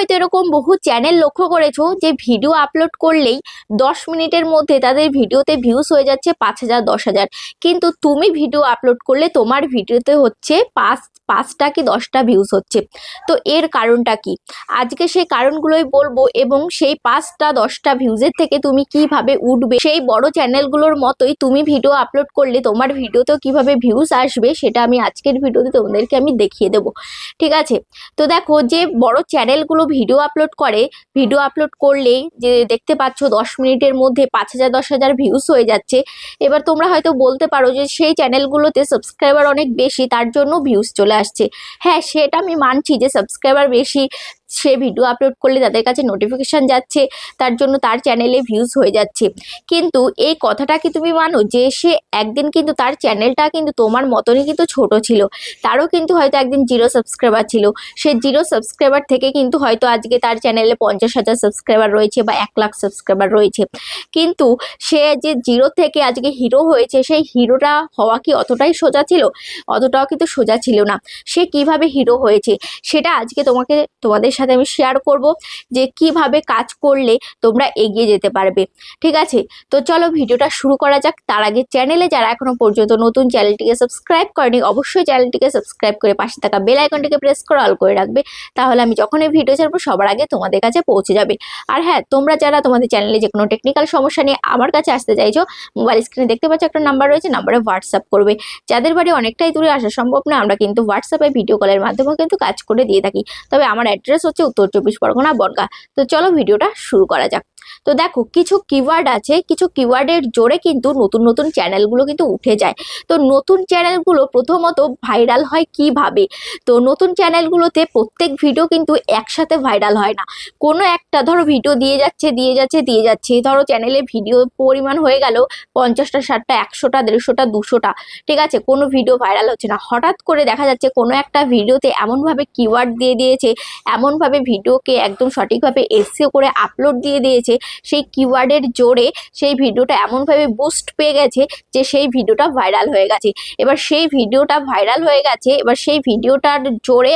হয়তো এরকম বহু চ্যানেল লক্ষ্য করেছ যে ভিডিও আপলোড করলেই দশ মিনিটের মধ্যে তাদের ভিডিওতে ভিউজ হয়ে যাচ্ছে পাঁচ হাজার, দশ হাজার। কিন্তু তুমি ভিডিও আপলোড করলে তোমার ভিডিওতে হচ্ছে পাঁচ, পাঁচটা কি দশটা ভিউজ হচ্ছে। তো এর কারণটা কি? আজকে সেই কারণগুলোই বলব এবং সেই পাঁচটা, দশটা ভিউজের থেকে তুমি কীভাবে উঠবে, সেই বড় চ্যানেলগুলোর মতোই তুমি ভিডিও আপলোড করলে তোমার ভিডিওতেও কীভাবে ভিউজ আসবে সেটা আমি আজকের ভিডিওতে তোমাদেরকে আমি দেখিয়ে দেবো। ঠিক আছে? তো দেখো যে বড় চ্যানেলগুলো ভিডিও আপলোড করে ভিডিও আপলোড করলে যে দেখতে পাচ্ছ দশ মিনিটের মধ্যে পাঁচ হাজার, দশ হাজার ভিউস হয়ে যাচ্ছে। এবার তোমরা হয়তো বলতে পারো যে সেই চ্যানেলগুলোতে সাবস্ক্রাইবার অনেক বেশি, তার জন্য ভিউস চলে আসছে। হ্যাঁ সেটা আমি মানছি যে সাবস্ক্রাইবার বেশি সে ভিডিও আপলোড করলে তাদের কাছে নোটিফিকেশান যাচ্ছে, তার জন্য তার চ্যানেলে ভিউজ হয়ে যাচ্ছে। কিন্তু এই কথাটা কি তুমি মানো? যে সে একদিন কিন্তু তার চ্যানেলটা কিন্তু তোমার মতনই কিন্তু ছোট ছিল। তারও কিন্তু হয়তো একদিন জিরো সাবস্ক্রাইবার ছিল। সে জিরো সাবস্ক্রাইবার থেকে কিন্তু হয়তো আজকে তার চ্যানেলে পঞ্চাশ হাজার সাবস্ক্রাইবার রয়েছে বা এক লাখ সাবস্ক্রাইবার রয়েছে। কিন্তু সে যে জিরো থেকে আজকে হিরো হয়েছে, সেই হিরোটা হওয়া কি অতটাই সোজা ছিল? অতটাও কিন্তু সোজা ছিল না। সে কীভাবে হিরো হয়েছে? সেটা আজকে তোমাকে তোমাদের সাথে আমি শেয়ার করব যে কীভাবে কাজ করলে তোমরা এগিয়ে যেতে পারবে। ঠিক আছে? তো চলো ভিডিওটা শুরু করা যাক। তার আগে চ্যানেলে যারা এখনও পর্যন্ত নতুন চ্যানেলটিকে সাবস্ক্রাইব করেনি, অবশ্যই চ্যানেলটিকে সাবস্ক্রাইব করে পাশে থাকা বেল আইকনটিকে প্রেস করে অল করে রাখবে। তাহলে আমি যখন এই ভিডিও ছাড়বো, সবার আগে তোমাদের কাছে পৌঁছে যাবে। আর হ্যাঁ তোমরা যারা তোমাদের চ্যানেলে যে কোনো টেকনিক্যাল সমস্যা নিয়ে আমার কাছে আসতে চাইছো মোবাইল স্ক্রিনে দেখতে পাচ্ছ একটা নাম্বার রয়েছে নাম্বারে হোয়াটসঅ্যাপ করবে। যাদের বাড়ি অনেকটাই দূরে, আসা সম্ভব না, আমরা কিন্তু হোয়াটসঅ্যাপে ভিডিও কলের মাধ্যমেও কিন্তু কাজ করে দিয়ে থাকি। তবে আমার অ্যাড্রেস হচ্ছে উত্তর চব্বিশ পরগনা বনগা তো চলো ভিডিওটা শুরু করা যাক। তো দেখো, কিছু কিওয়ার্ড আছে, কিছু কিওয়ার্ডের জোরে কিন্তু নতুন নতুন চ্যানেলগুলো কিন্তু উঠে যায়। তো নতুন চ্যানেলগুলো প্রথমত ভাইরাল হয় কীভাবে? তো নতুন চ্যানেলগুলোতে প্রত্যেক ভিডিও কিন্তু একসাথে ভাইরাল হয় না। কোনো একটা ধরো ভিডিও দিয়ে যাচ্ছে দিয়ে যাচ্ছে দিয়ে যাচ্ছে। ধরো চ্যানেলে ভিডিও পরিমাণ হয়ে গেল পঞ্চাশটা, ষাটটা, একশোটা, দেড়শোটা, দুশোটা। ঠিক আছে, কোনো ভিডিও ভাইরাল হচ্ছে না। হঠাৎ করে দেখা যাচ্ছে কোনো একটা ভিডিওতে এমনভাবে কিওয়ার্ড দিয়ে দিয়েছে, এমনভাবে ভিডিওকে একদম সঠিকভাবে এসিও করে আপলোড দিয়ে দিয়েছে সেই কিওয়ার্ডের জোরে সেই ভিডিওটা এমনভাবে বুস্ট পেয়ে গেছে যে সেই ভিডিওটা ভাইরাল হয়ে গেছে। এবার সেই ভিডিওটা ভাইরাল হয়ে গেছে, এবার সেই ভিডিওটার জোরে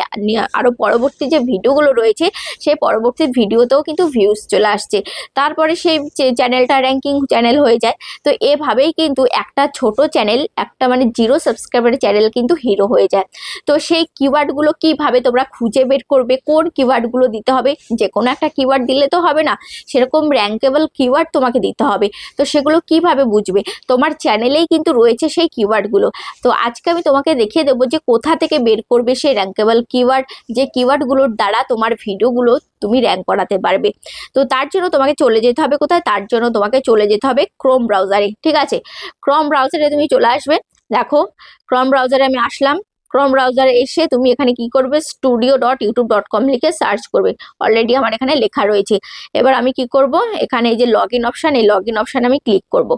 আরও পরবর্তী যে ভিডিওগুলো রয়েছে, সেই পরবর্তী ভিডিওতেও কিন্তু ভিউজ চলে আসছে। তারপরে সেই চ্যানেলটা র্যাঙ্কিং চ্যানেল হয়ে যায়, তো এভাবেই কিন্তু একটা ছোট চ্যানেল একটা মানে জিরো সাবস্ক্রাইবারের চ্যানেল কিন্তু হিরো হয়ে যায়। তো সেই কিওয়ার্ডগুলো কীভাবে তোমরা খুঁজে বের করবে, কোন কিওয়ার্ডগুলো দিতে হবে যে কোনো একটা কিওয়ার্ড দিলে তো হবে না, সেরকম র্যাঙ্কেবল কিওয়ার্ড তোমাকে দিতে হবে। তো সেগুলো কীভাবে বুঝবে? তোমার চ্যানেলেই কিন্তু রয়েছে সেই কিওয়ার্ডগুলো তো আজকে আমি তোমাকে দেখিয়ে দেবো যে কোথা থেকে বের করবে সেই র্যাঙ্কেবল কিওয়ার্ড যে কিওয়ার্ডগুলোর দ্বারা তোমার ভিডিওগুলো তুমি র্যাঙ্ক করাতে পারবে। তো তার জন্য তোমাকে চলে যেতে হবে কোথায়? তার জন্য তোমাকে চলে যেতে হবে ক্রোম ব্রাউজারে ঠিক আছে? ক্রোম ব্রাউজারে তুমি চলে আসবে। দেখো ক্রোম ব্রাউজারে আমি আসলাম। ক্রোম ব্রাউজারে এসে তুমি এখানে কি করবে? Studio dot YouTube dot com লিখে সার্চ করবে। অলরেডি আমার এখানে লেখা রয়েছে। এবার আমি কি করব? এখানে এই যে লগ ইন অপশান এই লগ ইন অপশানে আমি ক্লিক করব।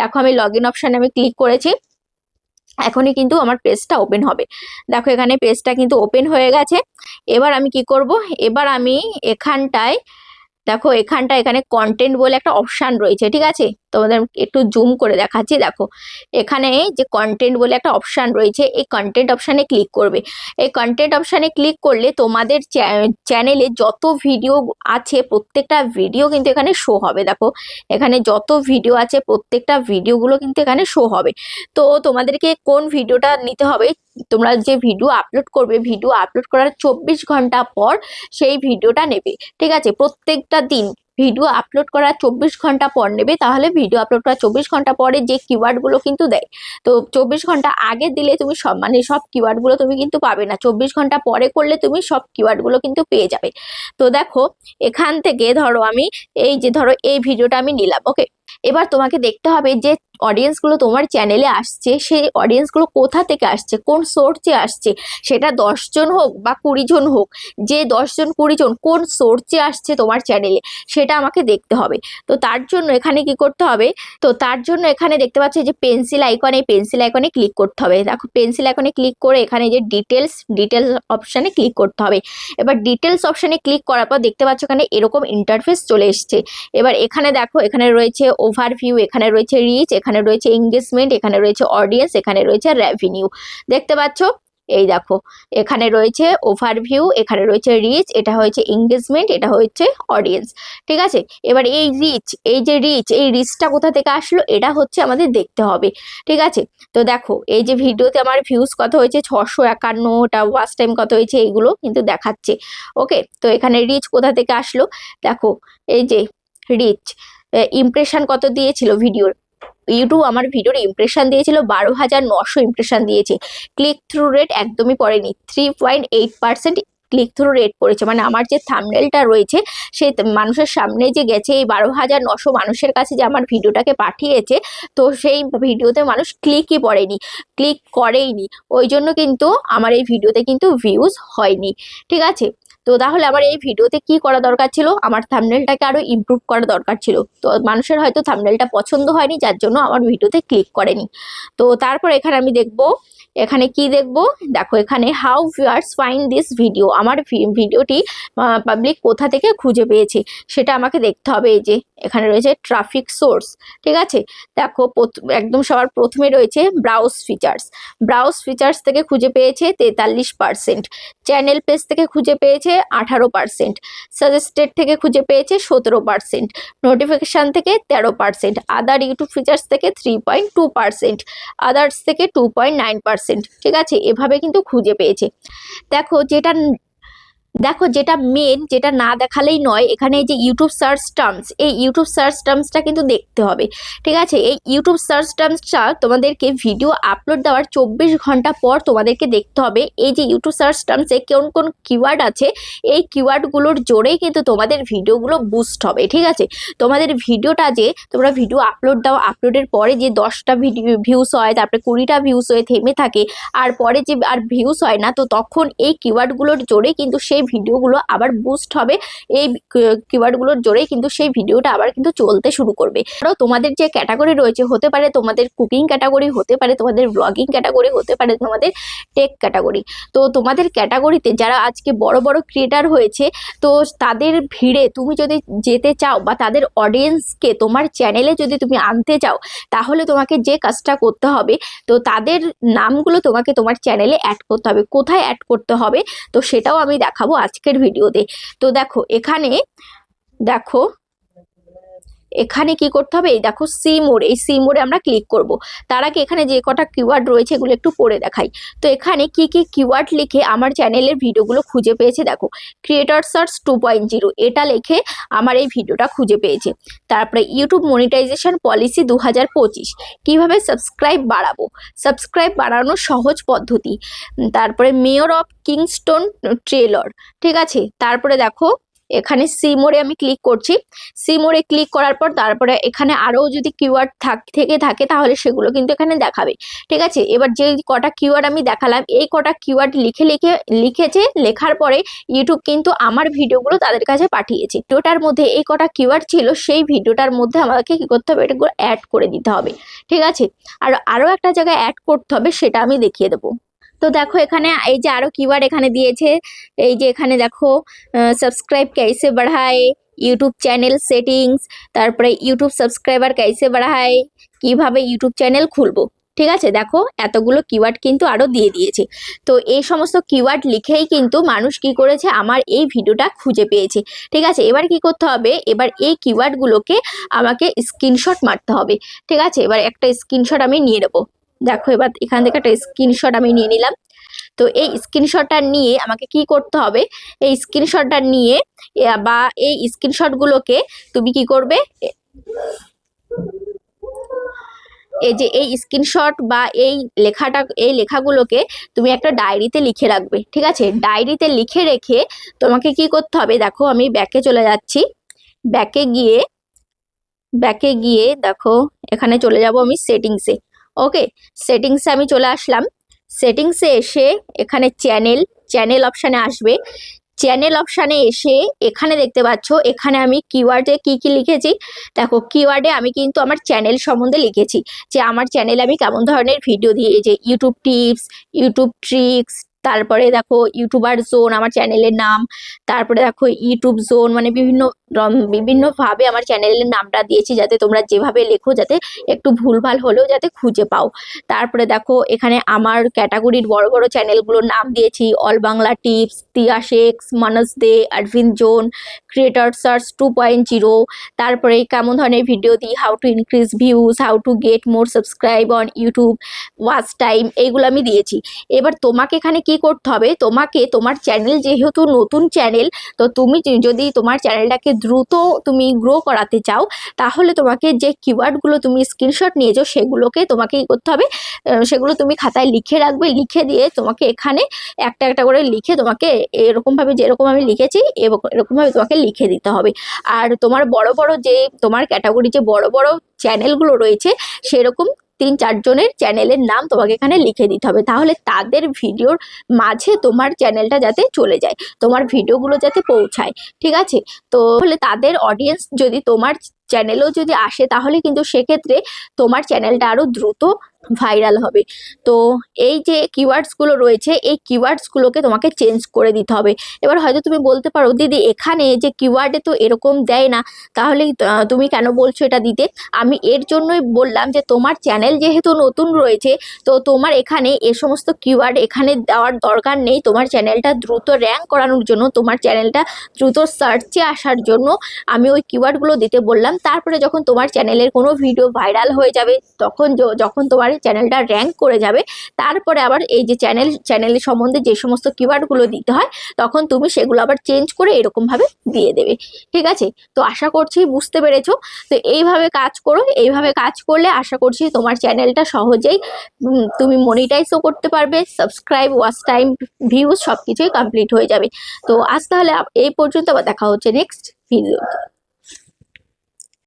দেখো আমি লগ ইন অপশানে আমি ক্লিক করেছি। এখনই কিন্তু আমার পেজটা ওপেন হবে। দেখো এখানে পেজটা কিন্তু ওপেন হয়ে গেছে। এবার আমি কি করব? এবার আমি এখানটায়, দেখো এখানটা এখানে কন্টেন্ট বলে একটা অপশান রয়েছে, ঠিক আছে? তোমাদের একটু জুম করে দেখাচ্ছি। দেখো, এখানে যে কন্টেন্ট বলে একটা অপশান রয়েছে, এই কন্টেন্ট অপশানে ক্লিক করবে। এই কন্টেন্ট অপশানে ক্লিক করলে তোমাদের চ্যানেলে যত ভিডিও আছে, প্রত্যেকটা ভিডিও কিন্তু এখানে শো হবে। দেখো, এখানে যত ভিডিও আছে, প্রত্যেকটা ভিডিওগুলো কিন্তু এখানে শো হবে। তো তোমাদেরকে কোন ভিডিওটা নিতে হবে? তোমরা যে ভিডিও আপলোড করবে ভিডিও আপলোড করার চব্বিশ ঘণ্টা পর সেই ভিডিওটা নেবে। ঠিক আছে? প্রত্যেকটা দিন ভিডিও আপলোড করার চব্বিশ ঘণ্টা পর নেবে, তাহলে ভিডিও আপলোড করার চব্বিশ ঘণ্টা পরে যে কিওয়ার্ডগুলো কিন্তু দেয়। তো চব্বিশ ঘণ্টা আগে দিলে তুমি সব মানে সব কিওয়ার্ডগুলো তুমি কিন্তু পাবে না। চব্বিশ ঘণ্টা পরে করলে তুমি সব কিওয়ার্ডগুলো কিন্তু পেয়ে যাবে। তো দেখো, এখান থেকে ধরো আমি, এই যে ধরো এই ভিডিওটা আমি নিলাম ওকে এবার তোমাকে দেখতে হবে যে অডিয়েন্সগুলো তোমার চ্যানেলে আসছে, সেই অডিয়েন্সগুলো কোথা থেকে আসছে, কোন সোর্সে আসছে? সেটা দশজন হোক বা কুড়ি জন হোক, যে দশজন কুড়ি জন কোন সোর্সে আসছে তোমার চ্যানেলে সেটা আমাকে দেখতে হবে। তো তার জন্য এখানে কি করতে হবে? তো তার জন্য এখানে দেখতে পাচ্ছি যে পেন্সিল আইকনে পেন্সিল আইকনে ক্লিক করতে হবে। দেখো পেন্সিল আইকনে ক্লিক করে এখানে যে ডিটেলস ডিটেলস অপশানে ক্লিক করতে হবে। এবার ডিটেলস অপশানে ক্লিক করার পর দেখতে পাচ্ছ এখানে এরকম ইন্টারফেস চলে এসছে। এবার এখানে দেখো, এখানে রয়েছে ওভারভিউ এখানে রয়েছে রিচ এখানে রয়েছে এঙ্গেজমেন্ট এখানে রয়েছে অডিয়েন্স এখানে রয়েছে রেভিনিউ দেখতে পাচ্ছ? এই দেখো, এখানে রয়েছে ওভারভিউ এখানে রয়েছে রিচ এটা হয়েছে এঙ্গেজমেন্ট এটা হচ্ছে অডিয়েন্স ঠিক আছে? এবার এই রিচ এই যে রিচ এই রিচটা কোথা থেকে আসলো? এটা হচ্ছে আমাদের দেখতে হবে। ঠিক আছে? তো দেখো, এই যে ভিডিওতে আমার ভিউজ কত হয়েছে? ছশো একান্নটা ওয়াচ টাইম কত হয়েছে? এইগুলো কিন্তু দেখাচ্ছে। ওকে তো এখানে রিচ কোথা থেকে আসলো? দেখো, এই যে রিচ ইমপ্রেশন কত দিয়েছিল ভিডিওর ইউটিউব আমার ভিডিওর ইমপ্রেশন দিয়েছিল বারো হাজার নশো ইমপ্রেশন দিয়েছে। ক্লিক থ্রু রেট একদমই পড়েনি। Three point eight percent click through rate পড়েছে। মানে আমার যে থামনেলটা রয়েছে, সে মানুষের সামনে যে গেছে, এই বারো হাজার নশো মানুষের কাছে যে আমার ভিডিওটাকে পাঠিয়েছে, তো সেই ভিডিওতে মানুষ ক্লিকই পড়েনি। ক্লিক করেইনি। ওই জন্য কিন্তু আমার এই ভিডিওতে কিন্তু ভিউজ হয়নি। ঠিক আছে? তো তাহলে আমার এই ভিডিওতে কি করা দরকার ছিল? আমার থামনেলটাকে আরও ইম্প্রুভ করা দরকার ছিল। তো মানুষের হয়তো থামনেলটা পছন্দ হয়নি, যার জন্য আমার ভিডিওতে ক্লিক করেনি। তো তারপর এখানে আমি দেখব এখানে কি দেখব? দেখো, এখানে how viewers find this video আমার ভিডিওটি পাবলিক কোথা থেকে খুঁজে পেয়েছে? সেটা আমাকে দেখতে হবে। এই যে, এখানে রয়েছে ট্রাফিক সোর্স ঠিক আছে? দেখো একদম সবার প্রথমে রয়েছে ব্রাউজ ফিচার্স ব্রাউজ ফিচার্স থেকে খুঁজে পেয়েছে তেতাল্লিশ পার্সেন্ট চ্যানেল পেজ থেকে খুঁজে পেয়েছে আঠারো পার্সেন্ট সাজেস্টেড থেকে খুঁজে পেয়েছে সতেরো পার্সেন্ট নোটিফিকেশান থেকে তেরো পার্সেন্ট আদার ইউটিউব ফিচার্স থেকে three point two percent others থেকে টু পয়েন্ট নাইন পার্সেন্ট ঠিক আছে? এভাবে কিন্তু খুঁজে পেয়েছে। দেখো যেটা দেখো যেটা মেন যেটা না দেখালেই নয়, এখানে যে ইউটিউব সার্চ টার্মস এই ইউটিউব সার্চ টার্মসটা কিন্তু দেখতে হবে। ঠিক আছে? এই ইউটিউব সার্চ টার্মসটা তোমাদেরকে ভিডিও আপলোড দেওয়ার চব্বিশ ঘণ্টা পর তোমাদেরকে দেখতে হবে। এই যে ইউটিউব সার্চ টার্মসে কোন কোন কিওয়ার্ড আছে, এই কিওয়ার্ডগুলোর জোরেই কিন্তু তোমাদের ভিডিওগুলো বুস্ট হবে। ঠিক আছে? তোমাদের ভিডিওটা যে তোমরা ভিডিও আপলোড দাও আপলোডের পরে যে দশটা ভিডিও ভিউস হয়, তারপরে কুড়িটা ভিউস হয়ে থেমে থাকে, আর পরে যে, আর ভিউস হয় না, তো তখন এই কিওয়ার্ডগুলোর জোরে কিন্তু সেই সেই ভিডিওগুলো আবার বুস্ট হবে। এই কিওয়ার্ডগুলোর জোরেই কিন্তু সেই ভিডিওটা আবার কিন্তু চলতে শুরু করবে। আরও তোমাদের যে ক্যাটাগরি রয়েছে, হতে পারে তোমাদের কুকিং ক্যাটাগরি হতে পারে তোমাদের ব্লগিং ক্যাটাগরি হতে পারে তোমাদের টেক ক্যাটাগরি তো তোমাদের ক্যাটাগরিতে যারা আজকে বড় বড় ক্রিয়েটার হয়েছে, তো তাদের ভিড়ে তুমি যদি যেতে চাও বা তাদের অডিয়েন্সকে তোমার চ্যানেলে যদি তুমি আনতে চাও, তাহলে তোমাকে যে কাজটা করতে হবে, তো তাদের নামগুলো তোমাকে তোমার চ্যানেলে অ্যাড করতে হবে। কোথায় অ্যাড করতে হবে, তো সেটাও আমি দেখাবো। আজকের ভিডিওতে তো দেখো এখানে দেখো এখানে কি করতে হবে? এই দেখো সি মোড, এই সি মোডে আমরা ক্লিক করব। তার আগে এখানে যে কটা কিওয়ার্ড রয়েছে এগুলো একটু পড়ে দেখাই। তো এখানে কি কি কিওয়ার্ড লিখে আমার চ্যানেলের ভিডিওগুলো খুঁজে পেয়েছে? দেখো creator search two point zero এটা লিখে আমার এই ভিডিওটা খুঁজে পেয়েছে। তারপরে ইউটিউব মনিটাইজেশন পলিসি দু হাজার পঁচিশ, কীভাবে সাবস্ক্রাইব বাড়াবো? সাবস্ক্রাইব বাড়ানোর সহজ পদ্ধতি। তারপরে মেয়র অফ কিংস্টোন ট্রেলর ঠিক আছে? তারপরে দেখো এখানে সি মোড়ে আমি ক্লিক করছি। সি মোড়ে ক্লিক করার পর তারপরে এখানে আরও যদি কিওয়ার্ড থাক, থেকে থাকে তাহলে সেগুলো কিন্তু এখানে দেখাবে। ঠিক আছে? এবার যে কটা কিওয়ার্ড আমি দেখালাম, এই কটা কিওয়ার্ড লিখে লিখে, লিখেছে, লেখার পরে ইউটিউব কিন্তু আমার ভিডিওগুলো তাদের কাছে পাঠিয়েছে। ভিডিওটার মধ্যে এই কটা কিওয়ার্ড ছিল, সেই ভিডিওটার মধ্যে আমাকে কী করতে হবে? এটাগুলো অ্যাড করে দিতে হবে। ঠিক আছে? আর আরও একটা জায়গায় অ্যাড করতে হবে, সেটা আমি দেখিয়ে দেবো। তো দেখো এখানে, এই যে আরও কিওয়ার্ড এখানে দিয়েছে, এই যে এখানে দেখো সাবস্ক্রাইব ক্যাসে বাড়ায় ইউটিউব চ্যানেল সেটিংস তারপরে ইউটিউব সাবস্ক্রাইবার ক্যাসে বাড়ায়, কীভাবে ইউটিউব চ্যানেল খুলবো, ঠিক আছে? দেখো, এতগুলো কিওয়ার্ড কিন্তু আরও দিয়ে দিয়েছে। তো এই সমস্ত কিওয়ার্ড লিখেই কিন্তু মানুষ কি করেছে? আমার এই ভিডিওটা খুঁজে পেয়েছে, ঠিক আছে? এবার কি করতে হবে? এবার এই কিওয়ার্ডগুলোকে আমাকে স্ক্রিনশট মারতে হবে, ঠিক আছে? এবার একটা স্ক্রিনশট আমি নিয়ে নেব। দেখো, এবার এখান থেকে একটা স্ক্রিনশট আমি নিয়ে নিলাম। তো এই স্ক্রিনশটটা নিয়ে আমাকে কি করতে হবে? এই স্ক্রিনশটটা নিয়ে বা এই স্ক্রিনশটগুলোকে তুমি কি করবে? এই যে এই স্ক্রিনশট বা এই লেখাটা, এই লেখাগুলোকে তুমি একটা ডায়েরিতে লিখে রাখবে, ঠিক আছে? ডায়েরিতে লিখে রেখে তোমাকে কি করতে হবে? দেখো, আমি ব্যাকে চলে যাচ্ছি। ব্যাকে গিয়ে ব্যাকে গিয়ে দেখো, এখানে চলে যাব আমি সেটিংসে ওকে সেটিংসে আমি চলে আসলাম। সেটিংসে এসে এখানে চ্যানেল চ্যানেল অপশানে আসবে। চ্যানেল অপশানে এসে এখানে দেখতে পাচ্ছ, এখানে আমি কিওয়ার্ডে কি কি লিখেছি? দেখো কিওয়ার্ডে আমি কিন্তু আমার চ্যানেল সম্বন্ধে লিখেছি। যে আমার চ্যানেলে আমি কেমন ধরনের ভিডিও দিয়ে যে ইউটিউব টিপস ইউটিউব ট্রিক্স তারপরে দেখো ইউটিউবার জোন, আমার চ্যানেলের নাম। তারপরে দেখো ইউটিউব জোন মানে বিভিন্ন বিভিন্নভাবে আমার চ্যানেলের নামটা দিয়েছি যাতে তোমরা যেভাবে লেখো যাতে একটু ভুলভাল হলেও যাতে খুঁজে পাও। তারপরে দেখো এখানে আমার ক্যাটাগরির বড় বড় চ্যানেলগুলোর নাম দিয়েছি। অল বাংলা টিপস, তিয়া শেখস, Manas De Arabinda zone, creator search two point zero. তারপরে কেমন ধরনের ভিডিও দিই how to increase views how to get more subscribe on YouTube watch time এইগুলো আমি দিয়েছি। এবার তোমাকে এখানে কি করতে হবে? তোমাকে তোমার চ্যানেল যেহেতু নতুন চ্যানেল তো তুমি যদি তোমার চ্যানেলটাকে দ্রুত তুমি গ্রো করাতে চাও, তাহলে তোমাকে যে কিওয়ার্ডগুলো তুমি স্ক্রিনশট নিয়েছো, সেগুলোকে তোমাকে কি করতে হবে। সেগুলো তুমি খাতায় লিখে রাখবে, লিখে দিয়ে তোমাকে এখানে একটা একটা করে লিখে তোমাকে এরকমভাবে যেরকম আমি লিখেছি এরকম এরকমভাবে তোমাকে লিখে দিতে হবে। আর তোমার বড় বড় যে, তোমার ক্যাটাগরি যে বড় বড় চ্যানেলগুলো রয়েছে, সেরকম তিন চারজনের চ্যানেলের নাম তোমাকে এখানে লিখে দিতে হবে। তাহলে তাদের ভিডিওর মাঝে তোমার চ্যানেলটা যাতে চলে যায়, তোমার ভিডিওগুলো যাতে পৌঁছায়, ঠিক আছে? তো হলে তাদের অডিয়েন্স যদি তোমার চ্যানেলও যদি আসে, তাহলে কিন্তু সেক্ষেত্রে তোমার চ্যানেলটা আরও দ্রুত ভাইরাল হবে। তো এই যে কিওয়ার্ডসগুলো রয়েছে, এই কিওয়ার্ডসগুলোকে তোমাকে চেঞ্জ করে দিতে হবে। এবার হয়তো তুমি বলতে পারো, দিদি, এখানে যে কিওয়ার্ডে তো এরকম দেয় না, তাহলে তুমি কেন বলছো এটা দিতে? আমি এর জন্যই বললাম যে, তোমার চ্যানেল যেহেতু নতুন রয়েছে, তো তোমার এখানে এ সমস্ত কিওয়ার্ড এখানে দেওয়ার দরকার নেই। তোমার চ্যানেলটা দ্রুত র্যাঙ্ক করানোর জন্য, তোমার চ্যানেলটা দ্রুত সার্চে আসার জন্য আমি ওই কিওয়ার্ডগুলো দিতে বললাম। তারপরে যখন তোমার চ্যানেলের কোনো ভিডিও ভাইরাল হয়ে যাবে, তখন যখন তোমার চ্যানেলটা র্যাঙ্ক করে যাবে। তারপরে আবার এই যে চ্যানেল চ্যানেলের সম্বন্ধে যে সমস্ত কিওয়ার্ডগুলো দিতে হয়, তখন তুমি সেগুলো আবার চেঞ্জ করে এরকমভাবে দিয়ে দেবে। ঠিক আছে? তো আশা করছি বুঝতে পেরেছ? তো এইভাবে কাজ করো, এইভাবে কাজ করলে আশা করছি তোমার চ্যানেলটা সহজেই তুমি মনিটাইজও করতে পারবে সাবস্ক্রাইব ওয়াচ টাইম ভিউজ সব কিছুই কমপ্লিট হয়ে যাবে। তো আজ তাহলে এই পর্যন্ত আবার দেখা হচ্ছে নেক্সট ভিডিও